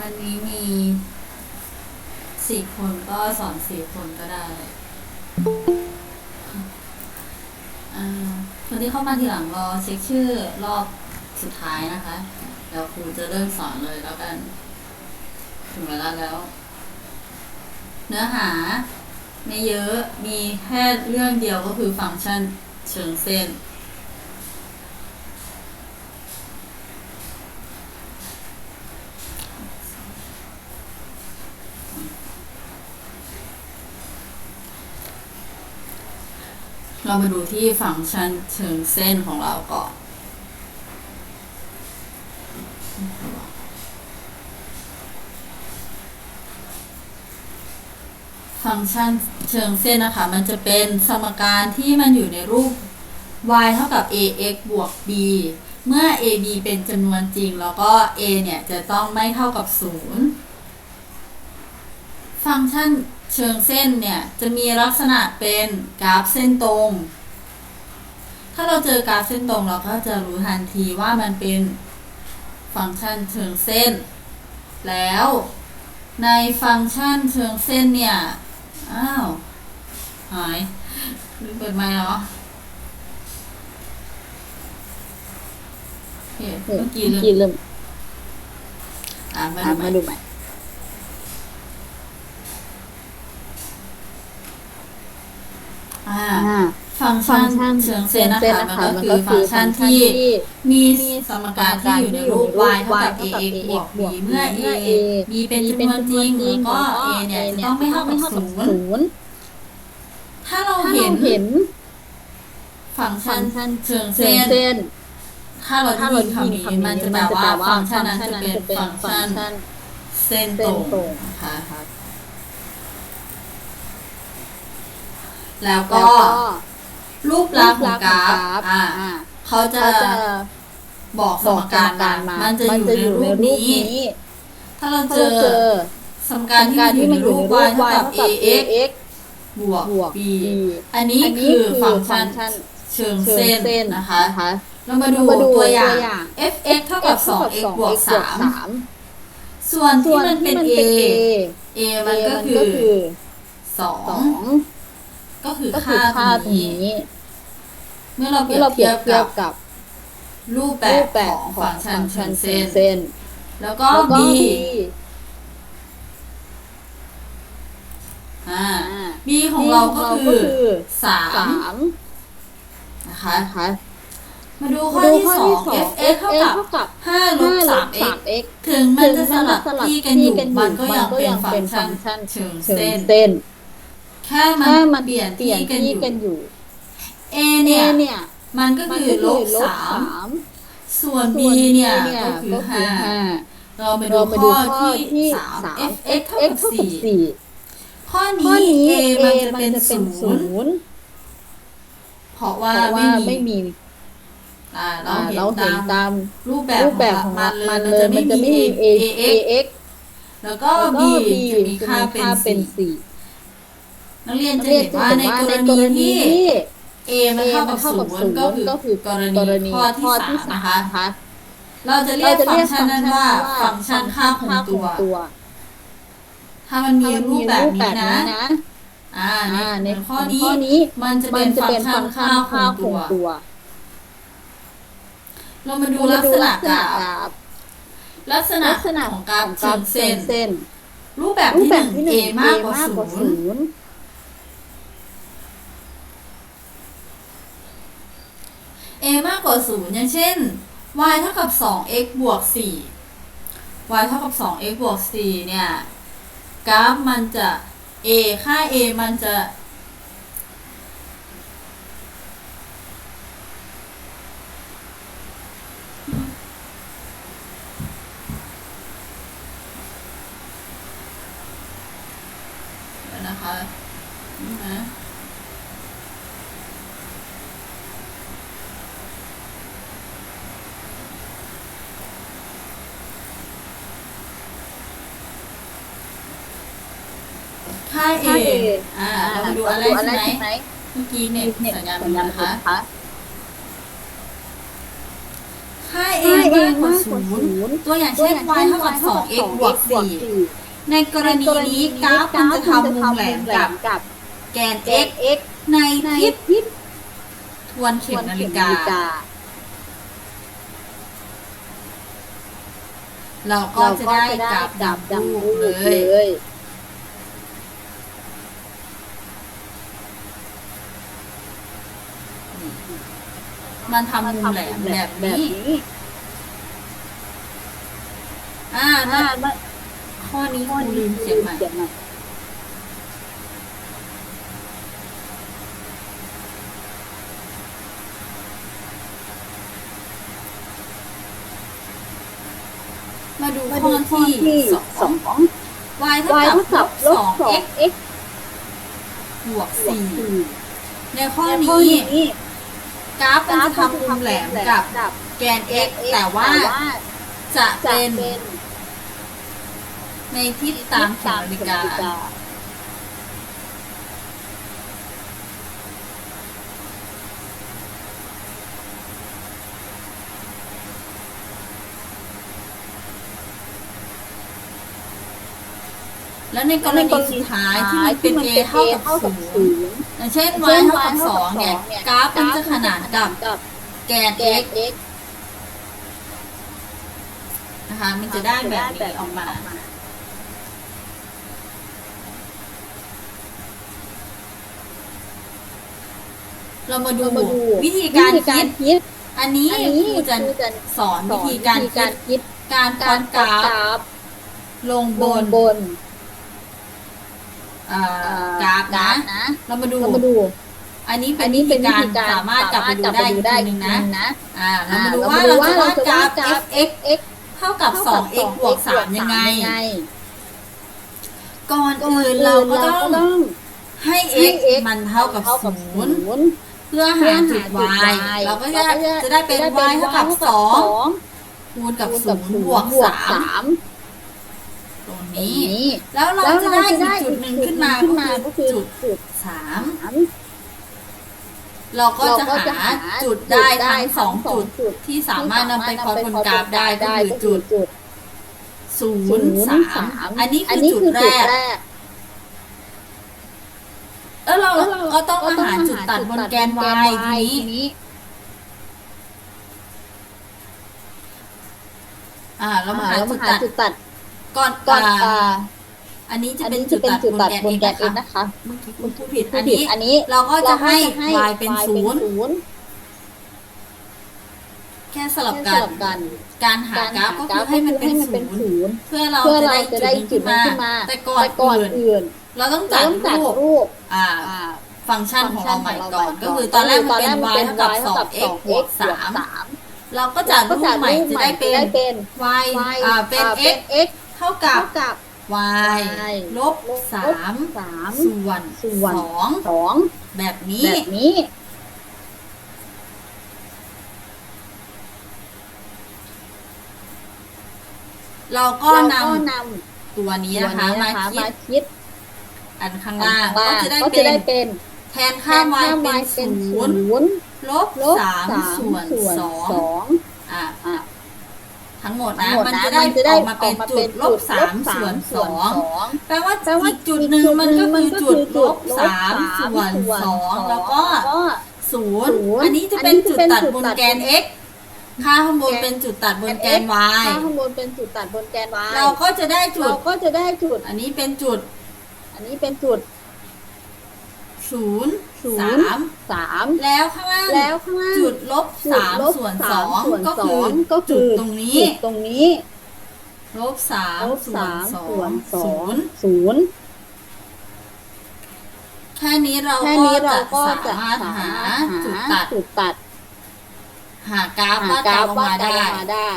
วันนี้มีสี่คนก็สอนสี่คนก็ได้อ่าคนที่เข้ามาทีหลังรอเช็คชื่อรอบสุดท้ายนะคะเดี๋ยวครูจะเริ่มสอนเลยแล้วกัน ถึงเวลาแล้ว เนื้อหาไม่เยอะมีแค่เรื่องเดียวก็คือฟังก์ชันเชิงเส้น เรามาดูที่ฟังก์ชันเชิงเส้นของเราก่อนฟังก์ชันเชิงเส้นนะคะ มันจะเป็นสมการที่มันอยู่ในรูป y เท่ากับ ax บวก b เมื่อ ab เป็นจำนวนจริง แล้วก็ a เนี่ย จะต้องไม่เท่ากับ 0 ฟังก์ชัน เชิงเส้นเนี่ยจะมีลักษณะเป็นกราฟเส้นตรง ถ้าเราเจอกราฟเส้นตรงเราก็จะรู้ทันทีว่ามันเป็นฟังก์ชันเชิงเส้น แล้วในฟังก์ชันเชิงเส้นเนี่ย อ้าว หายลืมเปิดไมค์เหรอโอเคเมื่อกี้ลืมกี่เริ่มอะมาอะดูใหมาม่ดูใหม่ อ่า อ่า ฟังก์ฟัชังนก์ชันเชิงเส้นนะคะมันก็มันคืก็อคืฟังอก์ชันฟังก์ชันที่ที่มีสมการที่อยู่ในรูป y เท่ากับ y เท่ากับ ax บวก b b เมื่อ a b เป็นจำนวนจริงแล้วก็ a เนี่ยจะต้องไม่เท่ากับศูนย์นย์ถ้าเราถ้าเห็เรานเห็นฟังก์ชัฟันงก์ชันเชิงเส้เส้นนเส้นถ้าเราถ้าได้เรายินยินคำคำนี้นี้มันจะมันแปลจะว่าแปลว่าฟังก์ชันฟังนั้นก์ชันจะนั้นเป็นจะเป็นฟังก์ฟัชังนก์ชันเส้นเส้ตรนงตรงนะคะ แล้วแล้ก็วก็รูปลักษณ์ของกราฟอ่าอ่าเขาจะเขาจะบอกสบอมกสการมการมามามันจะมันอยู่จะในอยู่รูในปรูปนี้นี้ ถ้าเราถ้าเจเราอเจอสมการที่การอยู่ที่ในมันอรูยู่ปใน y รูปเท่า y กับเท่ากับ ax ax บวกบวก b b อันนี้อันนี้คือคือฟังก์ชัฟันงก์ชันเชิงเชิเส้งนเส้นนะนะคะคะเรามาดูมาดูตัวอย่างตัวอย่าง fx เท่ากับ 2x บวกสาม3ส่วนส่ที่วนมันที่เป็นมัน a เป็น a a มันก็มันคืก็อคือสอง2 ก็คือก็คืค่าอค่าตตรรงงนี้ นี้เมื่อเราเปรีเมื่ยอบเราเปรีเทียยบบเทียกับบกับรูปแบรูบปแบขบองของฟังก์ชันฟังก์เชิชังนเส้นเส้นแล้วก็ แล้วก็ b b อ่า อ่า b ของเราก็คือสาม3นะคะ นะคะมาดูข้อดูที่ข้อสอที่งสอง fx เท่ากับกับ5ลบ5ลบ 3x 3x ถึงมันจะสลับถึงมันจะที่กันอยู่ที่มันก็ยังเป็นมัฟัเป็งนก์ชันฟังก์ชันเชิงเชิงเส้นเส้น แค่มัถ้านมันเปลี่ยนที่กันที่อยู่กันอยู่ a เอเนี่ยเนี่ยมันก็มันคือก็ลคือบลบสาสามมส่วน b ส่วน b เนี่ยเนี่ยก็คือก็คือ5ห้าเรามาดูเรามาดูข้อข้อที่ที่สาม สาม fx เท่า x กับเท่ากับ4สี่ข้อข้อนี้ นี้ a a มันมัจะนเป็นจะเป็นศูศูนย์นย์เพราะเพว่าราะไม่ว่ามีไม่มีอ่าเราอ่าเห็นเราเห็นตามตามรูปแบบรูปแบบขขอองงมันเลยมันมันเลจะยไม่มันจะไม่มี มี a a ax x แล้วก็ แล้ว b ก็ b จะมีจะค่ามีเป็นค่าเป็นสี่สี่ นักเรียนนักจะเรียนเห็นจะว่าเห็นในว่ากในรกณีรณีที่ที่ a มัน a เท่ามักับนเท่าศูกับนศูย์นย์ก็คือก็คือกรกรณีณีข้อข้อที่ที่สามสานะมคะนะคะเราจะเรียเรากจะฟัเรีงยก์กชันฟังก์นั้นชันว่าว่าฟังก์ชันค่าคงตัวตัวถ้ามันมีถ้ามันรูมีปแบบรูปแบนี้บนะนี้นะอ่าในอ่าในในข้อข้อนี้นี้มันจะมัเป็นนจะฟังเป็นก์ชัฟันงก์ชัค่านคค่างคตัวงตัว เรามาดูดูลักษณะกราฟราฟลักษณะลักษณะของกราฟของเชิงเส้นเส้น รูปแบบรูปที่แบหบนึ่งที่ห a นึ่งมากกว่า a ศูนย์ a มากกว่าศูนย์อย่างเช่น y เท่ากับ 2x บวก 4 y เท่ากับ 2x บวก 4 เนี่ย กราฟมันจะ a ค่า a มันจะ เดี๋ยวนะคะนี่นะ ค่า A ค่า A อ่า เรามาดู อะไรใช่ไหมเมื่อกี้เนี่ยสัญญาณเป็นนะคะค่า A ค่า a มากกว่ามากกศูว่าศูนย์นย์นย์ตัวอย่างตัวเช่นอย่าง y เช่นเท่ากับ y เท่ากับ 2x บวก 2x บวก4 4ในกรณีนี้กราฟมันจะทำมุมแหลมกับกับแกนแก x น x ในในทิศทิศทวนเข็มนาฬิกา เราก็เราจะก็ได้จะได้กราฟดับดำดำรูรูปปเลเลย มันทำมุมแหลมแบบนี้อ่าอ่าแล้วมาข้อนี้ข้อครูนี้ลืมเขียนใหม่เขียนใหม่มาดูมาข้ดูอข้อที่ที่สสอองง y เท่า y กับเท่าลกับบลบ2 x 2x บวกบวก4 4ในข้อในข้อนี้นี้ กราฟมันจะทำมุมแหลมกับกับแกน x แต่ว่าจะจะเป็นเป็น ในทิศตามเข็มนาฬิกา แล้วในกรณีสุดท้ายที่มันเป็น a เท่ากับศูนย์อย่างเช่น y เท่ากับสองเนี่ยกราฟมันจะขนานกับกับแกนแกน x x นะคะมันจะได้แบบนี้ออกมาเรามาดูเรามาดูวิธีการวิธีคิดคิด อันนี้อันนี้ครูจะครูจะสอนวิธีการคิดคิดการพกาอรดกกราฟราฟลงบบนนบน เอ่อเอ่อกราฟนะ นะเรามาดู เรามาดู อันนี้เป็อันนวินี้ธีเป็นวิการธีการสามารถกลับไปดูได้อีกทีนึงนะ นะ อ่า เราอ่ามาดูเราว่ามาดูเราจะว่าวาดกราฟเราจะวาดกราฟ f x เท่ากับ 2x บวก3ยังไง ก่อนก่อนอื่อื่นนเราเราก็ก็ต้องต้องให้ ให้ x x มันเท่ากับเท่ากับศูนย์ศูนย์ เพื่อหาจุด y เราก็จะจะได้เป็น y เท่ากับ 2 คูณกับคูณกับ0บวก3มตรง นี้นี้ แล้วเราแล้วจะเราได้จะอีได้กจุดหนึ่งขึ้นมาขึ้นมาก็ก็คืคืออจุดจุด3สามเราก็จะเราก็จะหาหาจุดได้ทั้งจุดได้สองทั้งสองจุดจุดที่สามารถนำไปพอดบนกราฟได้ก็ได้คือจุดจุดศูนศูย์นย์สาสามมอันนี้อันคือนี้จุดคือแรจุดกแรกแล้วเราแล้วเราก็ต้องก็มาต้องหามาจุดหาตัดจุดบนตัดแกนบน y ทีทีนี้นี้อ่าเรามาอ่าหาเราจุมาดหาตัดจุดตัด ก่อนก่อนอ่าอ่าอันนี้จะอันเป็นนี้จุจะดเป็นตัดจุดบนตัดแกนบน x แกน x นะนะคะเมื่อกี้คุณผู้ผิดอันผิดนี้อันนี้เราก็จะให้เรา y เป็น y ศูนย์ศูนย์แค่สลับแค่กัสนลับกัน การหากราฟก็คือให้มันเป็นศูนย์ศูนย์เพื่อเราเพื่อจะเราได้จะจุดได้หนึ่งจุขึ้ดนหนึ่งมาขึ้นมา แต่ก่อนแต่ก่อนอื่นอื่น เราต้องเราจัดต้องจัดรูปรูปอ่าอ่าฟังก์ชันของเราใหม่ก่อนฟังก์ชันของเราใหม่ก่อน ก็คือตอนแรกมันเป็นตอนแร y กมันเท่ากับ y เท่ากับ 2x บวก 2x 3เราก็จัดรูปใหม่จะได้เป็นได้เป็น y อ่าเป็น x x เท่ากับเท่ากับ y ยลบสาม3ส่วนส่วน2สองแบบนี้ แบบนี้เราก็เรานก็นำตัวำนี้ตัวนะคะนี้มานะคะคิมาดคิดอันข้างข้าล่างงก็ล่างจะได้ก็เป็จะได้นเป็นแทนค่า y ค่าเป็น y เป็นศูศูนย์นย์ลบลบสามสามส่วนส่วนสองสองอะ อะ ทั้งหมดทั้นะงหมดมันนะจะได้มันจะได้ออกมาเป็นออกมาจุเป็ดนลบสามส่วนสองงแปลว่าแปลว่าอีกจุดหนึ่งมันก็คือจุดลบสามจุดส่วนลบสองส่นแล้วก็แล้วก็ศูนย์ศูนย์อันนี้จะเป็นอันนี้จุดจะเป็นตัดจุดบนตัดแกน x ค่าข้างบนเป็นจุดตัดบนแกน y ค่าข้างบนเป็นจุดตัดบนแกน y เราก็จะได้จุเราดก็จะได้จุด อันนี้เป็นจุด อันนี้เป็นจุด ศูนย์ศูสานย์มสามแล้วข้างล่างแล้วข้างล่างจุดลบจุดสามลบส่วนสาสมองส่วนก็สคือองก็จุคืดอตรงนี้ จุดตรงนี้ลบสามลบส่วสานมสอส่วงนสอศูงนย์ศูนย์ แค่นี้เราแค่ก็นี้เราจะก็สาจะมารถสาหามารถจุดหาตัดจุดตัดหากราฟหาว่ากกราราฟฟออกว่ามาจะได้มาได้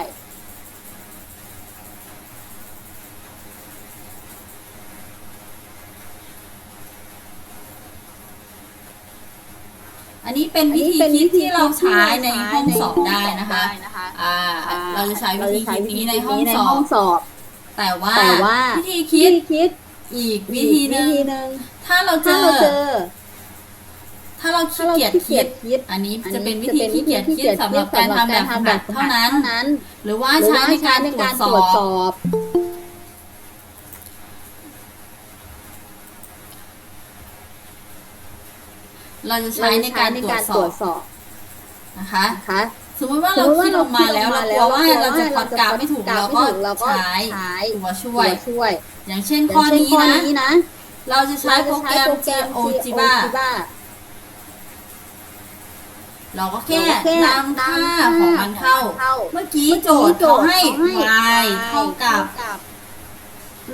อันนี้เป็นวิธีอันนี้คิดเป็นวิธีที่เราใช้ในคิดที่ห้องเราใช้สอบได้นะคะในห้องสอบได้นะคะอ่าเราจะใช้วิธีคิดนี้ในห้องในสอห้อบงสอบแต่ว่าแต่ว่าวิธีคิดคิดอีกวิธีหนึ่งวิธีหนึ่งถ้าเราเจถ้าอเราเจอถ้าเราขี้ถ้าเราเกียจขี้คิเกียดจคิด อันนี้อันจะนี้เป็นวิธีขี้เกียจคิดสำหรับการทำแบบฝึกหัดเท่านั้นนั้นหรือว่าหรือใช้ว่าในใช้การในตรวกาจรสตรวจสอบ เราจะใช้ในการตรวจสอบสอบนะคะนะคะสมมติว่าเราคิดออกมาแล้วเรากลัวว่าเราจะพอดกราฟไม่ถูกเราก็ใช้ตัวช่วยช่วยอย่างเช่นอย่างข้อเช่นนี้ข้อนะนี้นะ เราจะใช้โปรแกรม GeoGebra เราก็แค่นำค่าของมันเข้า เมื่อกี้โจทย์เขาให้ y เท่ากับ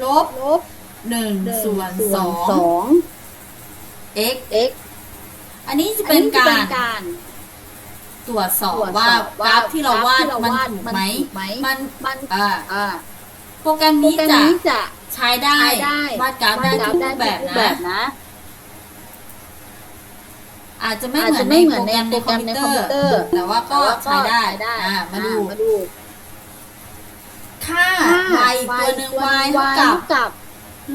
ลบลบหนึ่งส่วนสองสอง x x อันนี้จะอัเป็นจะการการ ตรวจสอบตรวจว่าสอบกราฟที่เราวาดกราฟมันที่ถูกเราวาดไหมถูกไหม มันมันอ่าอ่าโปรแกรมโปรนี้แกรมจะนี้จะ ใช้ได้ ใช้ได้ วาดกราฟได้ทุกรูปแบบรูปนะแบบนะอาจจะไม่อาจเหมือจะนในไม่เหมืโปอนรแกรมในในคอมพิวเตอร์เตอร์ แต่ว่าก็ใช้ได้ได้อ่ามาดู มาดูค่า y ตัวหนึ่ง y เท่าเท่ากับ กับ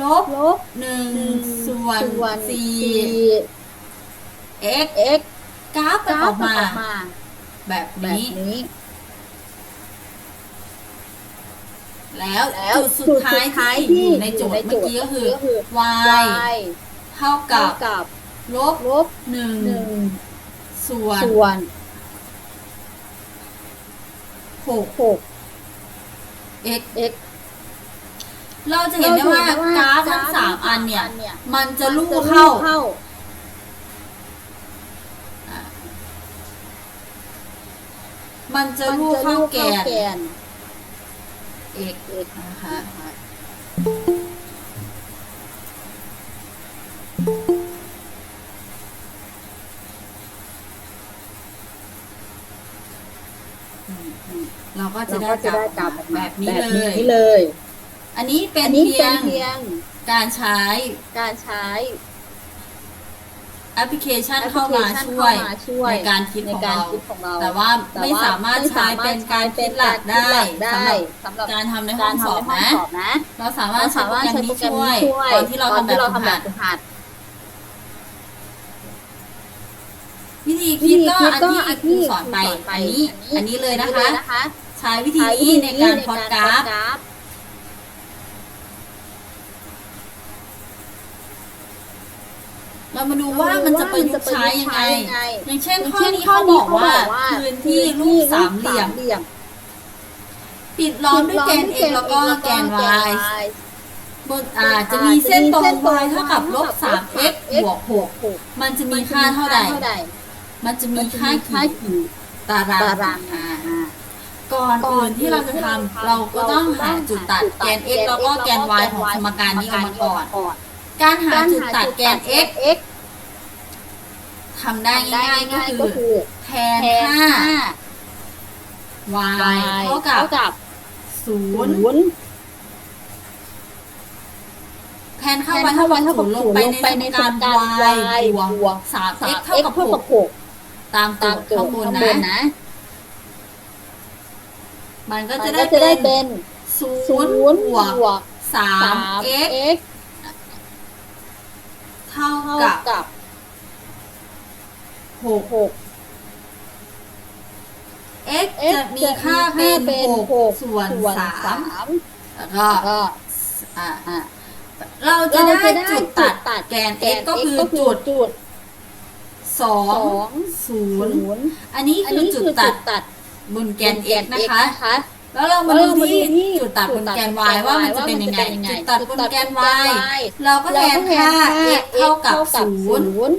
ลบลบหนึ่งหนึ่งส่วนส่วนสี่สี่ x x กราฟกมันราอฟอกมันมาออกมา แบบแบบนี้ นี้ แล้วแล้วจุดสุดท้ายที่อยู่ในโจทย์เมื่อกี้ก็คือ y y เท่าเท่ากับกับลบลบหนึ่งหนึ่งส่วนส่วนหก หก x x เราจะเห็นได้ว่ากราฟทั้งสามอันเนี่ย มันจะลู่จะเข้า เข้า มันจะลู่เข้าแกนแกน x x นะคะอืมเราก็จะเราได้ก็จะได้กกราราฟฟแบบนี้แบบเลยนี้เลย อันนี้เป็นอันนี้เพีเป็ยนงเพียงการใช้การใช้แอ ปพลิเคชันแอปพเข้าลิมาเคชันช่วยเข้ามาช่วยในการคิดในของการเราคิดของเราแต่ว่าแต่ไม่สามารถใช้เป็นการคิดหลักได้ได้สำหรับสำหรับการทำในห้กาอรงสอบทำในห้องนะสอบนะเราสามารเราถใช้สาโปรมารถแกรมใช้โปรนี้แกรมช่วยนี้ช่วยตอนที่เราทำแบบฝึกหัดฝึกหัดวิธีวิคิดธีก็คิดอันก็ที่อันครูที่สอนไปครูสอันนี้อันนี้เลยนะคะนะคะ ใช้วิธีนี้ในการพอดกราฟ เรามาดูว่ามันจะประยุกต์ใช้ยังไง อย่างเช่นข้อนี้เขาบอกว่าพื้นที่รูปสามเหลี่ยม ปิดล้อมด้วยแกน x แล้วก็แกน y บนอ่าจะมีเส้นตรง y เท่ากับลบ 3 x บวก 6 มันจะมีค่าเท่าใด มันจะมีค่ากี่ตารางตารางอ่าอ่าก่อนอื่นที่เราจะทำเราก็ต้องหาจุดตัดแกน x แล้วก็แกน y ของสมการนี้ออกมาก่อน การหาจุดตัดแกน x x ทำได้ง่ายๆก็คือ แทนแทนค่าค่า y เท่ากับกับศูศูนย์นย์แทนค่าแทน y ค่าเท่ากับ y เท่ากับศูนย์ลงศูนย์ไปลงไปในในสมการสมการ y y บวบวกกสาม3 x x เท่ากับเท่ากับหก6ตามตัตาวมข้างบนข้างนะบนนะ มันก็ก็จะจะได้ได้เป็เป็นนศูศูนย์นย์บบววกกสาม3 x x เท่าเท่ากับกับหก6 x จะมีค่าเป็นหกส่วนส่วนสาม3แล้วก็ก็อ่าอะเราจะเราได้จะได้จุดจุตัดดตัดแกนแก x นก็ x คือก็คือจุดจุดสองสองศูนย์ศูนย์อันนี้อันคือนี้จุคืดอตัจุดดตัดบนแกนแก x นนะ x คะนะคะ แล้วเรามาแล้วดูเรามาที่ดูที่จุดตัดบนแกนจุดตัด y ว่ามันจะว่าเป็นยังไงมันจะเป็นยังไงจุดตัดบนแกนจุดตัด y บนแกน y เราก็แทนค่า x เท่ากับศูนย์นย์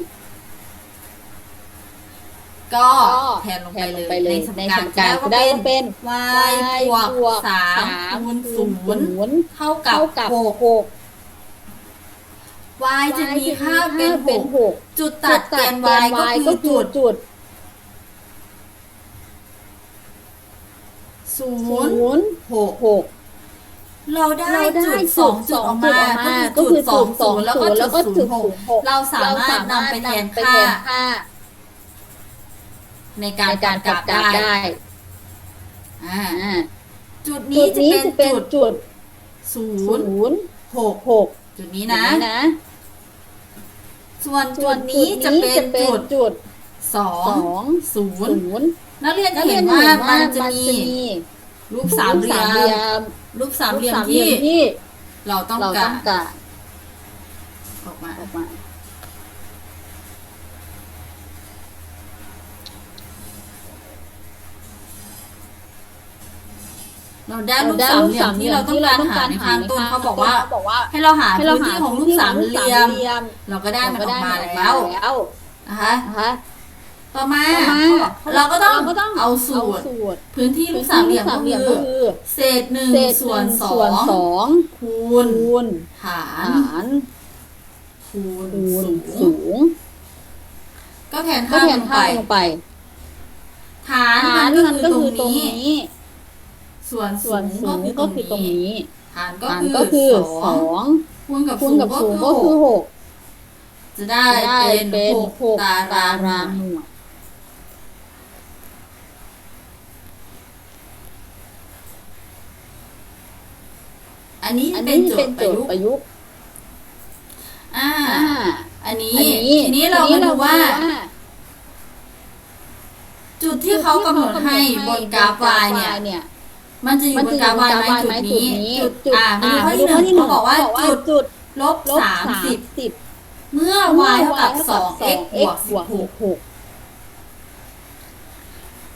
ก็ก็แทนลงแทไปนเลลยงไปเลยในในสสมมกาการรก็ได้เป็นก็เป็น y บวกสามคูณศูนย์นย์เท่ากับเท่ากับหกหก y จะมีค่าเป็นหเป็นกหกจุดตัดแกน y ก็คือจุด จุด ศูศูนย์นย์หกหก เราได้เราได้จุดสจุอดงจุสดองออกจุดมาออกมาก็ก็คืคืออจุจุดดสสอองงศูนย์แล้วศูก็นย์จุแล้ดวก็ศูจุนดย์หศูกนย์หกเราสามารถนำไปแทนค่าในกาในรการกกลัลับบได้ได้อ่าอ่าจุดจุนี้ดจะนี้เป็นจะเป็นจุดจุดศูศูนย์นย์หกหกจุดนี้นะ นะนะส่วนส่จุวนดนี้จะเป็นจุจุดดจุดสอสงองศูศูนย์นย์ นักเรียนจะนักเห็เรียนนว่าเห็นมัว่านจะมันมีจะมีรูปสามเหลี่ยรูปสามเหลี่ยมมรูปสามเหลี่ยมรูปที่ที่ เราต้องเรากาต้อรงการออกมาออกมาเราได้รูปสามเหลี่ยมที่เราต้องการหาในข้างต้นเขาบอกว่าบอกว่า ให้เราหาให้พื้เรานหาที่ของรูปสามเหลี่ยมมเราก็ได้มันออกมาได้แล้วแล้วนะคะนะคะ ต่อมาต่อมาเราก็ต้องเราก็ต้องเอาสูตรสูตรพื้นที่รูปสามเหลี่ยมก็พื้นที่คืรูปสามเหลี่ยมก็อคือเศษหนึ่งเศษส่วนหนึ่งสอส่วนงสองคูณคูณหารหารคูณคูณสูสูงงก็แทนก็ค่าแทลนงค่าไปลงไปฐานฐามันนมันก็ก็คือคือตตรรงงนี้นี้ ส่วนส่วนสูสูงงก็ก็คืคืออตตรรงงนี้นี้ฐานก็หารคือก็คือสสอองงคูณกับคูสูณงกับก็สูงคือก็หคือกหกจะได้จะได้เป็นเป็นหกหกตารางหน่วย หน่วย อันนี้อันเป็นี้นโจเป็ทนย์ปโจระทยุย์กต์ประยุกต์อ่า อ่าอันนี้อันนี้ ทีนี้เรามาดูว่า จุดที่เขากำหนดให้บนกราฟ y เนี่ย เนี่ย มันจะอยู่มันบจะนอกรายู่ฟบ y นไหมกราฟจุดจุดนี้นี้จุดจุดอ่ามาอ่าดูข้อที่หนึ่งเขาบอกว่าจุดจุดลบลบสามสามสิบสิบเมื่อ y เท่ากับสอง x บวกสิบหกหก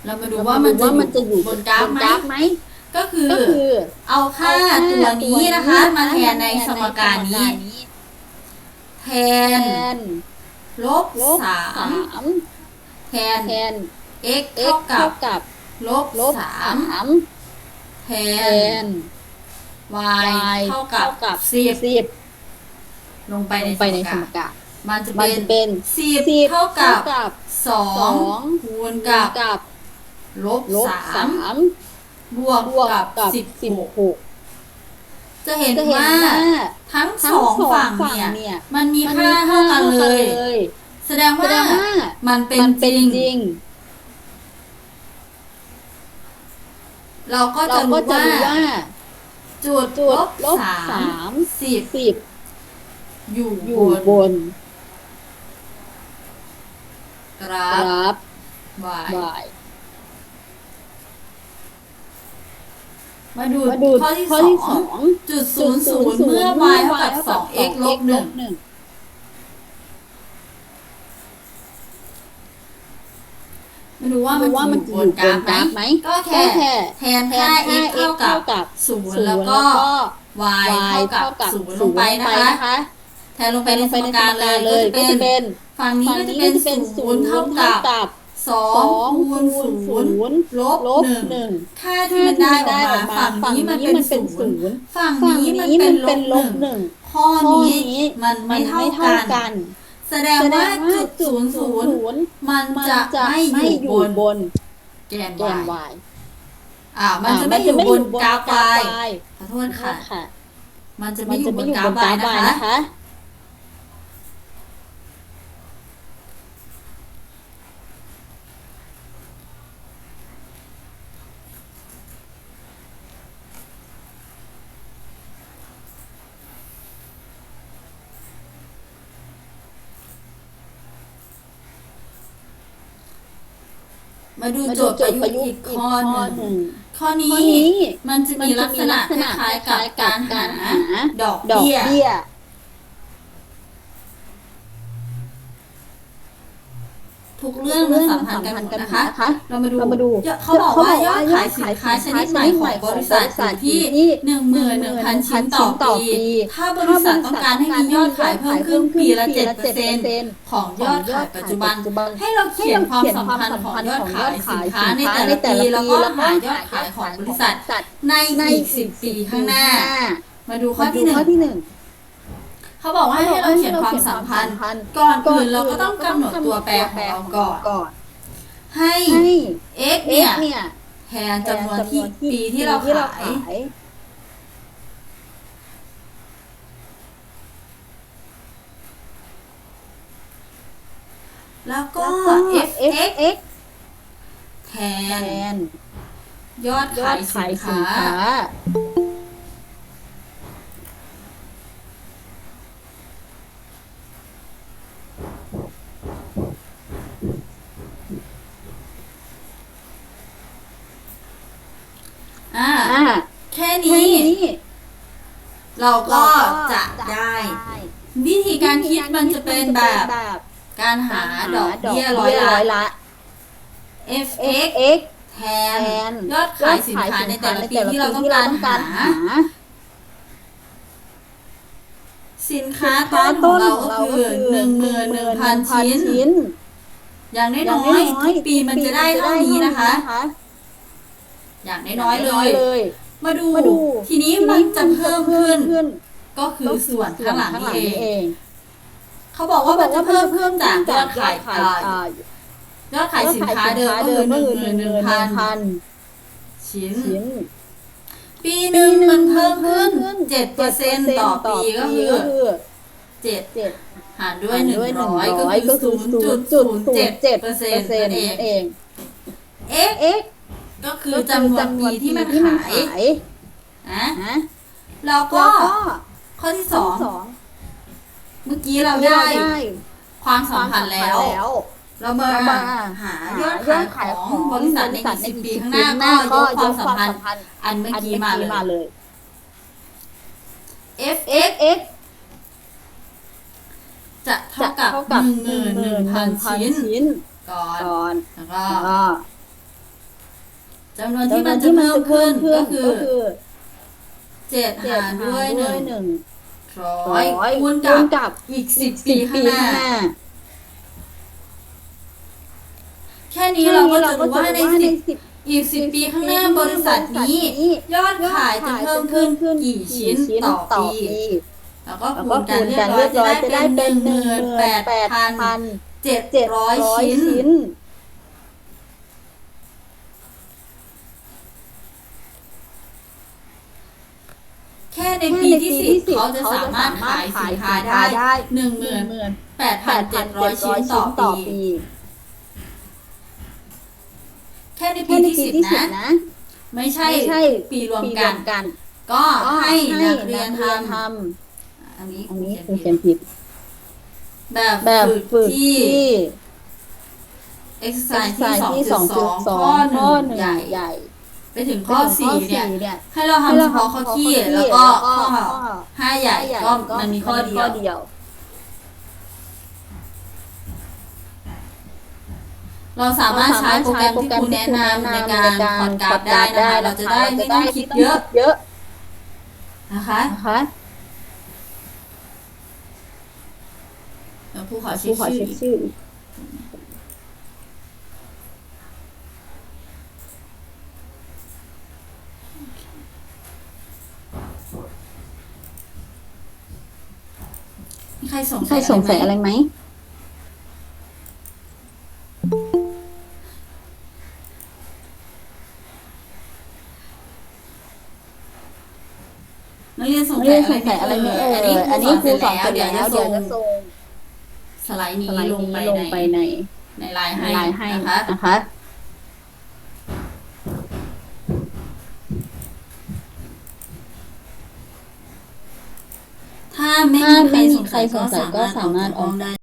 เรามาดูดูว่าว่ามัมันนจะจะออยู่ยู่บบนกราฟนไหม กราฟไหมก็คือก็คือเอาค่าตัวนี้นะคะ มาแทนในสมการนี้ แทแทนนลบลบสาสามมแทน แทน x x เท่ากัเท่าบกับลบลบสาสามมแทแทน น y y เท่ากับกับสิบสิบลงไปไปในในไปในสสมมการการมันจะมันเป็นจะเป็นสิบสิบเท่ากับกับสอสองงคูณกับกับลบลบสาสามม บวกบวกกับกับสิบสิบหกหก จะเห็นจะเห็นว่าว่าทั้งทั้สงองสองฝั่งฝั่งเนี่ยเนี่ยมันมีมันค่ามีเท่ากันเลยยแสดงแสว่าดงว่ามันเป็นมันจเป็นริงจริงเราก็เราจะก็รู้จะว่ารู้ว่าจุดจุลดบลบสาสามมสิบสิบอยู่อยู่บบนนกรากฟราฟ y บ่าย มาดูมาดูข้อที่ข้อสที่อสงองจุดศูนย์ศูนย์เมื่อ y เท่ากับสอง x ลบหนึ่งหนึ่งไม่รู้ว่าดูว่ามัมันนจะจะออยู่ยู่บบนนกกราราฟฟไหไหมมก็แค่ก็แค่แทนค่า x เท่ากับศูนย์แล้วก็ y เท่ากับศูนย์ลงไปนะคะ แทนลงไปในสมการเลยเลยก็ก็จะจะเป็เป็นนฝั่งนี้ฝั่งก็จะนี้เป็นก็จะเป็นศูศูนนย์ย์เท่าเท่ากับกับ สอสองงคูณคูณศูศูนย์นย์ลบลบหนึ่งหนึ่งค่าที่มันได้ออกมาฝั่งนี้มันเป็นศูนย์ฝั่งฝั่งนี้มันนี้เป็มันนลเป็นบลหนึ่บงหนึ่งข้อข้อนี้นี้มันไม่มันเท่าไม่กัเท่านกัน แสดงแสดว่างว่าจุดจุศูดนย์ศูศูนย์นย์มันมันจะจะไม่ไม่ออยู่ยู่บบนนแกนแกน y y อ่า มันจะไม่อยู่บนกราฟ y ขอโทษค่ะค่ะมันจะมัไม่นอยู่จะบไม่นอยู่กราบฟนกรา y ฟ y นะนะคะ มาดูมาโจดูทย์โจประทย์ยุปกระยุต์กอีต์กอีกข้อข้อหหนึ่นึ่งงข้อข้อนี้นี้มันจะมีลักษณะคล้ายๆกับการหาดอกดอกเบี้ย เบี้ย ทุกเรื่องมัน สัมพันธ์กันหมดนะคะ เรามาดูเรามาดูเขาบอกว่ายอดขายสินค้าชนิดใหม่ของบริษัทอยู่ที่หนึ่งหมื่นหนึ่งพันชิ้นต่อปีถ้าบริษัทต้องการให้มียอดขายเพิ่มขึ้นปีละเจ็ดเปอร์เซ็นต์ของยอดขายปัจจุบัน ให้เราเขียนความสัมพันธ์ของยอดขายสินค้าในแต่ละปีแล้วก็หายอดขายของบริษัทในในอีกสิสิบบปีปีข้าข้างงหหน้าน้า มาดูข้ข้ออที่ที่หนึ่งข้อที่หนึ่งเขาบอกว่าให้เราเขียนความสัมพันธ์ ก่อนอื่นเราก็ต้องกำหนดตัวแปรของเราก่อนก่อน ให้ ให้ x เอ็เนี่กยเนี่ยแทนจำนวนที่ปีที่เราขายแล้วก็ ก็ f f x x แทแทนนยอดยอขาดยขายสิสินนค้า ค้า แนี้ เราก็จะได้ วิธีการคิดมันจะเป็นแบบการหาดอกเบี้ยร้อยละ fx x แทแทนนยอดขายสินค้าในแต่ละปีที่เราต้องการหา สินค้าต้นของเราก็คือหนึ่งหมื่นหนึ่งพันชิ้น อย่างน้อยๆทุกปีมันจะได้เท่านี้นะคะ อย่างน้อยๆเลย มาดู มาดูทีนี้มันจะเพิ่มขึ้น ก็คือส่วนข้างหลังนี่เอง เขาบอกว่ามันจะเพิ่มขึ้นจากยอดขายเอ่อยอดขายสินค้าเดิมก็คือหนึ่งหมื่นหนึ่งพันชิ้นชิ้น ปีหนึ่งมันเพิ่มขึ้นเจ็ดเปอร์เซ็นต์ต่อปีก็คือเจ็ดเจ็ดหารด้วยหนึ่งร้อยก็คือศูนย์จุดศูนย์เจ็ดเปอร์เซ็นต์นั่นเองเอง x x ก็คือจำนวนปีที่มันขายยนะนะแล้วก็แล้วก็ข้อที่สองสองเมื่อกี้เราเราได้ได้ความสัมพันธ์แล้วแล้วเรามาเรามาหายอดขายของบริษัทในอีกสิบปีข้างหน้าก็ก็ยยกกความความสัสัมมพัพันนธ์ธ์อันเมื่ออันกี้เมื่อมากี้มาเลยเลย fx x จะเท่าจะกับเท่ากับหนึ่งหมื่นหนึ่งพันชิ้นชิ้นก่อนก่อน แล้วก็ก็ จำนวนที่มันจะเพิ่มขึ้นก็คือเจ็ดเจ็หาดรด้วยหนึ่งหนึ่งร้อร้ยอยคูณคูณกักับบอีกสิบปีสิบข้างปีหน้าข้างหน้า แค่นี้เราก็จะรู้ว่าในสิบสิบอีกสิบปีข้างหน้าบริษัทนี้ ยอดขายจะเพิ่มขึ้นกี่ชิ้นต่อปีแล้วก็แล้วคูก็ณกัคูนณเรียกับนร้อเรียยบจะร้อยได้จะเป็ได้นหเป็นึ่นงหหนึ่มื่งนหแปมื่ดนแปดพันพันเจ็ดเจ็ดร้อยร้อยชิ้น แค่ในปีที่สิบเขาจะสามารถขายสินค้าได้หนึ่งหมื่นหมื่นแปดพันเจ็ดร้อยชิ้นต่อปี แค่ในปีแค่ในที่ปีสิบที่สิบนะนะไม่ใช่ไม่ใช่ปีรวมปีกันกันก็ก็ให้นักเรียนททำอันนี้ำอันนี้คคืรูอเขีเขียยนนผิดผิด แบบแบบฝึฝึกกที่ที่ exercise สายที่ที่สสอองงจุจุดดสสอองงข้อหข้นึ่องหนึ่งใหญ่ใหญ่ ไปถึงข้อสี่เนี่ย เนี่ย ให้เราให้ทำเฉเราพาะทำข้อข้อที่ที่แล้วแล้วก็ก็ข้อห้าใหญ่ก็มันมีข้อเดียวเดียวเราสามารถใช้โปรแกรมที่ครูแนะนำในการพอดการ์ดได้นะคะ เราจะได้ไม่ต้องคิดเยอะเยอะนะคะ นะคะเดี๋ยวครูขอคเช็รูคขอชื่อเช็คอีกชื่ ออีกมีใครสงใครสัยสงสัยอะอะไรไรไหมไหม นักเรียนสงไม่สัยได้อะไรสงไหมสัยอะไรไหมเอ่เอยออัอันนนี้นี้คครูรูสสออนนเสเสร็ร็จจแล้แล้ววเดี๋เดี๋ยยววจะจะส่ส่งงสไลด์นี้สไลด์ลงนี้ไปลงในไปในในไลน์ให้ไลน์ให้นะคะ นะคะ ถ้า ไม่มีใครสงสัยก็สามารถออกได้